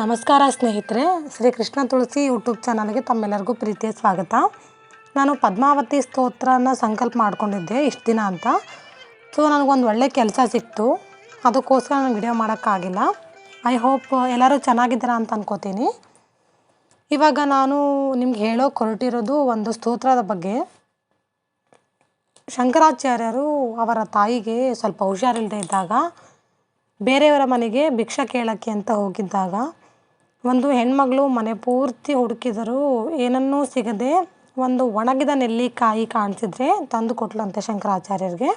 ನಮಸ್ಕಾರ ಸ್ನೇಹಿತರೆ, ಶ್ರೀ ಕೃಷ್ಣ ತುಳಸಿ ಯೂಟ್ಯೂಬ್ ಚಾನಲ್ಗೆ ತಮ್ಮೆಲ್ಲರಿಗೂ ಪ್ರೀತಿಯ ಸ್ವಾಗತ. ನಾನು ಪದ್ಮಾವತಿ ಸ್ತೋತ್ರನ ಸಂಕಲ್ಪ ಮಾಡ್ಕೊಂಡಿದ್ದೆ ಇಷ್ಟು ದಿನ ಅಂತ. ಸೊ ನನಗೊಂದು ಒಳ್ಳೆ ಕೆಲಸ ಸಿಕ್ತು. ಅದಕ್ಕೋಸ್ಕರ ನಾನು ವಿಡಿಯೋ ಮಾಡೋಕ್ಕಾಗಿಲ್ಲ. ಐ ಹೋಪ್ ಎಲ್ಲರೂ ಚೆನ್ನಾಗಿದ್ದೀರಾ ಅಂತ ಅನ್ಕೋತೀನಿ. ಇವಾಗ ನಾನು ನಿಮ್ಗೆ ಹೇಳೋಕೆ ಹೊರಟಿರೋದು ಒಂದು ಸ್ತೋತ್ರದ ಬಗ್ಗೆ. ಶಂಕರಾಚಾರ್ಯರು ಅವರ ತಾಯಿಗೆ ಸ್ವಲ್ಪ ಹುಷಾರಿಲ್ಲದೆ ಇದ್ದಾಗ, ಬೇರೆಯವರ ಮನೆಗೆ ಭಿಕ್ಷ ಕೇಳೋಕ್ಕೆ ಅಂತ ಹೋಗಿದ್ದಾಗ ಒಂದು ಹೆಣ್ಮಗಳು ಮನೆ ಪೂರ್ತಿ ಹುಡುಕಿದರೂ ಏನನ್ನೂ ಸಿಗದೆ ಒಂದು ಒಣಗಿದ ನೆಲ್ಲಿಕಾಯಿ ಕಾಣಿಸಿದ್ರೆ ತಂದು ಕೊಟ್ಲಂತೆ ಶಂಕರಾಚಾರ್ಯರಿಗೆ.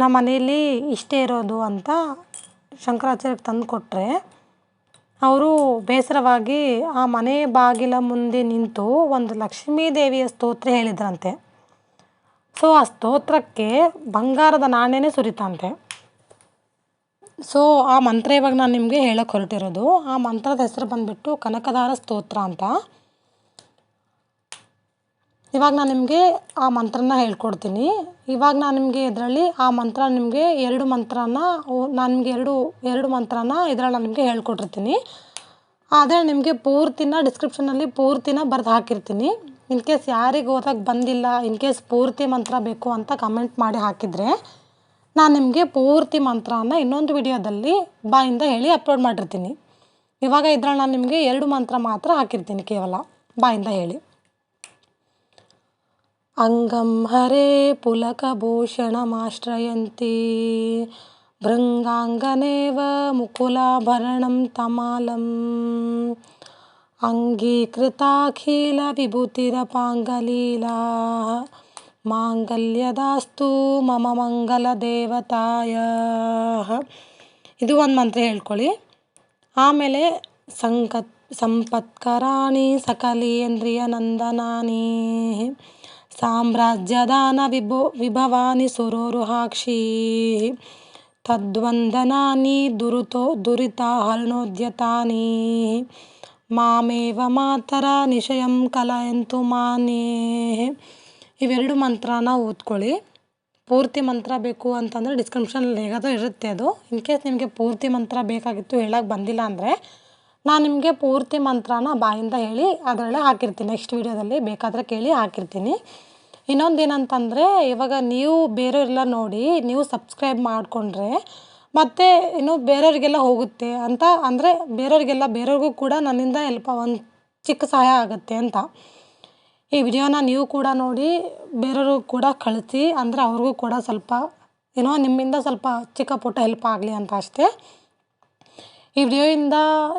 ನಮ್ಮ ಮನೆಯಲ್ಲಿ ಇಷ್ಟೇ ಇರೋದು ಅಂತ ಶಂಕರಾಚಾರ್ಯರಿಗೆ ತಂದು ಕೊಟ್ಟರೆ ಅವರು ಬೇಸರವಾಗಿ ಆ ಮನೆ ಬಾಗಿಲ ಮುಂದೆ ನಿಂತು ಒಂದು ಲಕ್ಷ್ಮೀ ದೇವಿಯ ಸ್ತೋತ್ರ ಹೇಳಿದ್ರಂತೆ. ಸೊ ಆ ಸ್ತೋತ್ರಕ್ಕೆ ಬಂಗಾರದ ನಾಣ್ಯನೇ ಸುರಿತಂತೆ. ಸೊ ಆ ಮಂತ್ರ ಇವಾಗ ನಾನು ನಿಮಗೆ ಹೇಳಕ್ಕೆ ಹೊರಟಿರೋದು, ಆ ಮಂತ್ರದ ಹೆಸರು ಬಂದುಬಿಟ್ಟು ಕನಕದಾರ ಸ್ತೋತ್ರ ಅಂತ. ಇವಾಗ ನಾನು ನಿಮಗೆ ಆ ಮಂತ್ರನ ಹೇಳ್ಕೊಡ್ತೀನಿ. ಇವಾಗ ನಾನು ನಿಮಗೆ ಇದರಲ್ಲಿ ಆ ಮಂತ್ರ ನಿಮಗೆ ಎರಡು ಮಂತ್ರನ ನಾನು ನಿಮಗೆ ಎರಡು ಎರಡು ಮಂತ್ರನ ಇದರಲ್ಲಿ ನಾನು ನಿಮಗೆ ಹೇಳ್ಕೊಟ್ಟಿರ್ತೀನಿ. ಆದರೆ ನಿಮಗೆ ಪೂರ್ತಿನ ಡಿಸ್ಕ್ರಿಪ್ಷನಲ್ಲಿ ಪೂರ್ತಿನ ಬರೆದು ಹಾಕಿರ್ತೀನಿ. ಇನ್ ಕೇಸ್ ಯಾರಿಗೆ ಓದಕ್ಕೆ ಬಂದಿಲ್ಲ, ಇನ್ ಕೇಸ್ ಪೂರ್ತಿ ಮಂತ್ರ ಬೇಕು ಅಂತ ಕಮೆಂಟ್ ಮಾಡಿ ಹಾಕಿದರೆ ನಾನು ನಿಮಗೆ ಪೂರ್ತಿ ಮಂತ್ರನ ಇನ್ನೊಂದು ವಿಡಿಯೋದಲ್ಲಿ ಬಾಯಿಂದ ಹೇಳಿ ಅಪ್ಲೋಡ್ ಮಾಡಿರ್ತೀನಿ. ಇವಾಗ ಇದ್ರಲ್ಲಿ ನಾನು ನಿಮಗೆ ಎರಡು ಮಂತ್ರ ಮಾತ್ರ ಹಾಕಿರ್ತೀನಿ ಕೇವಲ, ಬಾಯಿಂದ ಹೇಳಿ. ಅಂಗಂ ಹರೇ ಪುಲಕಭೂಷಣಮಾಶ್ರಯಂತಿ ಭೃಂಗಾಂಗನೇವ ಮುಕುಲಾಭರಣಂ ತಮಾಲಂ. ಅಂಗೀಕೃತಾಖಿಲವಿಭೂತಿರಪಾಂಗಲೀಲಾ ಮಾಂಗಲ್ಯದಾಸ್ತು ಮಮ ಮಂಗಲ ದೇವತಾಯ. ಇದು ಒಂದು ಮಂತ್ರ ಹೇಳ್ಕೊಳ್ಳಿ. ಆಮೇಲೆ ಸಂಕತ್ ಸಂಪತ್ಕರಾಣಿ ಸಕಲೇಂದ್ರಿಯ ನಂದನಾನಿ. ಸಾಮ್ರಾಜ್ಯದಾನ ವಿಭೋ ವಿಭವಾನಿ ಸುರೋರುಹಾಕ್ಷಿ ತದ್ವಂದನಾನಿ ದುರುತೋ ದುರಿತ ಹರ್ಣೋದ್ಯತಾನಿ. ಮಾಮೇವ ಮಾತರ ನಿಶಯಂ ಕಲಯಂತು ಮಾನೇ. ಇವೆರಡು ಮಂತ್ರನ ಓದ್ಕೊಳ್ಳಿ. ಪೂರ್ತಿ ಮಂತ್ರ ಬೇಕು ಅಂತಂದರೆ ಡಿಸ್ಕ್ರಿಪ್ಷನಲ್ಲಿ ಹೇಗಾದರೂ ಇರುತ್ತೆ ಅದು. ಇನ್ ಕೇಸ್ ನಿಮಗೆ ಪೂರ್ತಿ ಮಂತ್ರ ಬೇಕಾಗಿತ್ತು ಹೇಳಕ್ಕೆ ಬಂದಿಲ್ಲ ಅಂದರೆ ನಾನು ನಿಮಗೆ ಪೂರ್ತಿ ಮಂತ್ರನ ಬಾಯಿಂದ ಹೇಳಿ ಅದರಲ್ಲೇ ಹಾಕಿರ್ತೀನಿ. ನೆಕ್ಸ್ಟ್ ವೀಡಿಯೋದಲ್ಲಿ ಬೇಕಾದರೆ ಕೇಳಿ ಹಾಕಿರ್ತೀನಿ. ಇನ್ನೊಂದು ಏನಂತಂದರೆ ಇವಾಗ ನೀವು ಬೇರೆಯವರೆಲ್ಲ ನೋಡಿ ನೀವು ಸಬ್ಸ್ಕ್ರೈಬ್ ಮಾಡಿಕೊಂಡ್ರೆ ಮತ್ತು ಇನ್ನು ಬೇರೆಯವ್ರಿಗೆಲ್ಲ ಹೋಗುತ್ತೆ ಅಂತ ಅಂದರೆ ಬೇರೆಯವ್ರಿಗೆಲ್ಲ ಬೇರೆಯವ್ರಿಗೂ ಕೂಡ ನನ್ನಿಂದ ಎಲ್ಪ ಒಂದು ಚಿಕ್ಕ ಸಹಾಯ ಆಗುತ್ತೆ ಅಂತ. ಈ ವಿಡಿಯೋನ ನೀವು ಕೂಡ ನೋಡಿ, ಬೇರೆಯವ್ರಿಗೂ ಕೂಡ ಕಳಿಸಿ. ಅಂದರೆ ಅವ್ರಿಗೂ ಕೂಡ ಸ್ವಲ್ಪ, ಏನೋ ನಿಮ್ಮಿಂದ ಸ್ವಲ್ಪ ಚಿಕ್ಕ ಪುಟ್ಟ ಹೆಲ್ಪ್ ಆಗಲಿ ಅಂತ ಅಷ್ಟೇ. ಈ ವಿಡಿಯೋಯಿಂದ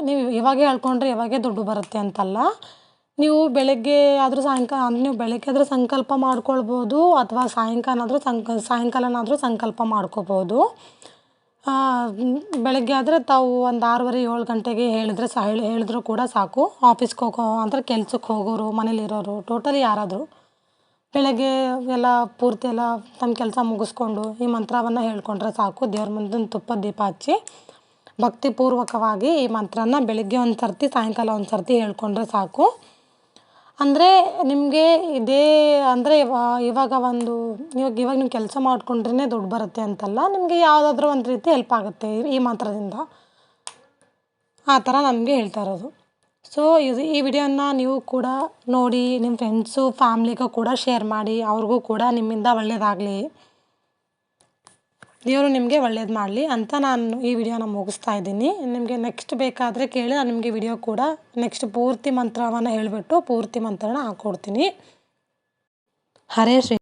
ನೀವು ಇವಾಗೇ ಹೇಳ್ಕೊಂಡ್ರೆ ಇವಾಗೇ ದುಡ್ಡು ಬರುತ್ತೆ ಅಂತಲ್ಲ. ನೀವು ಬೆಳಗ್ಗೆ ಆದರೂ ಸಾಯಂಕಾಲ ನೀವು ಬೆಳಗ್ಗೆ ಆದರೂ ಸಂಕಲ್ಪ ಮಾಡ್ಕೊಳ್ಬೋದು, ಅಥವಾ ಸಾಯಂಕಾಲ ಆದರೂ ಸಂಕ, ಸಾಯಂಕಾಲನಾದರೂ ಸಂಕಲ್ಪ ಮಾಡ್ಕೋಬೋದು. ಬೆಳಗ್ಗೆ ಆದರೆ ತಾವು ಒಂದು ಆರೂವರೆ, ಏಳು ಗಂಟೆಗೆ ಹೇಳಿದ್ರೆ ಸಹ ಹೇಳಿ, ಹೇಳಿದ್ರು ಕೂಡ ಸಾಕು. ಆಫೀಸ್ಗೆ ಹೋಗೋ ಅಂದರೆ ಕೆಲ್ಸಕ್ಕೆ ಹೋಗೋರು, ಮನೇಲಿರೋರು ಟೋಟಲಿ ಯಾರಾದರೂ. ಬೆಳಗ್ಗೆ ಎಲ್ಲ ಪೂರ್ತಿ ಎಲ್ಲ ತಮ್ಮ ಕೆಲಸ ಮುಗಿಸ್ಕೊಂಡು ಈ ಮಂತ್ರವನ್ನು ಹೇಳ್ಕೊಂಡ್ರೆ ಸಾಕು. ದೇವ್ರ ಮುಂದಿನ ತುಪ್ಪ ದೀಪ ಹಚ್ಚಿ ಭಕ್ತಿಪೂರ್ವಕವಾಗಿ ಈ ಮಂತ್ರನ ಬೆಳಗ್ಗೆ ಒಂದು ಸರ್ತಿ, ಸಾಯಂಕಾಲ ಒಂದು ಸರ್ತಿ ಹೇಳ್ಕೊಂಡ್ರೆ ಸಾಕು. ಅಂದರೆ ನಿಮಗೆ ಇದೇ ಅಂದರೆ ಇವಾಗ ಒಂದು, ಇವಾಗ ಇವಾಗ ನೀವು ಕೆಲಸ ಮಾಡ್ಕೊಂಡ್ರೇ ದುಡ್ಡು ಬರುತ್ತೆ ಅಂತಲ್ಲ, ನಿಮಗೆ ಯಾವುದಾದ್ರೂ ಒಂದು ರೀತಿ ಹೆಲ್ಪ್ ಆಗುತ್ತೆ ಈ ಮಾತ್ರದಿಂದ. ಆ ಥರ ನಮಗೆ ಹೇಳ್ತಾ ಇರೋದು. ಸೊ ಇದು ಈ ವಿಡಿಯೋನ ನೀವು ಕೂಡ ನೋಡಿ ನಿಮ್ಮ ಫ್ರೆಂಡ್ಸು ಫ್ಯಾಮ್ಲಿಗೂ ಕೂಡ ಶೇರ್ ಮಾಡಿ, ಅವ್ರಿಗೂ ಕೂಡ ನಿಮ್ಮಿಂದ ಒಳ್ಳೆಯದಾಗಲಿ ದೇವರು ನಿಮಗೆ ಒಳ್ಳೇದು ಮಾಡಲಿ ಅಂತ ನಾನು ಈ ವಿಡಿಯೋನ ಮುಗಿಸ್ತಾ ಇದ್ದೀನಿ. ನಿಮಗೆ ನೆಕ್ಸ್ಟ್ ಬೇಕಾದರೆ ಕೇಳಿ, ನಾನು ನಿಮಗೆ ವಿಡಿಯೋ ಕೂಡ ನೆಕ್ಸ್ಟ್ ಪೂರ್ತಿ ಮಂತ್ರವನ್ನು ಹೇಳಿಬಿಟ್ಟು ಪೂರ್ತಿ ಮಂತ್ರನ ಹಾಕ್ಕೊಡ್ತೀನಿ ಹರೇ ಶ್ರೀ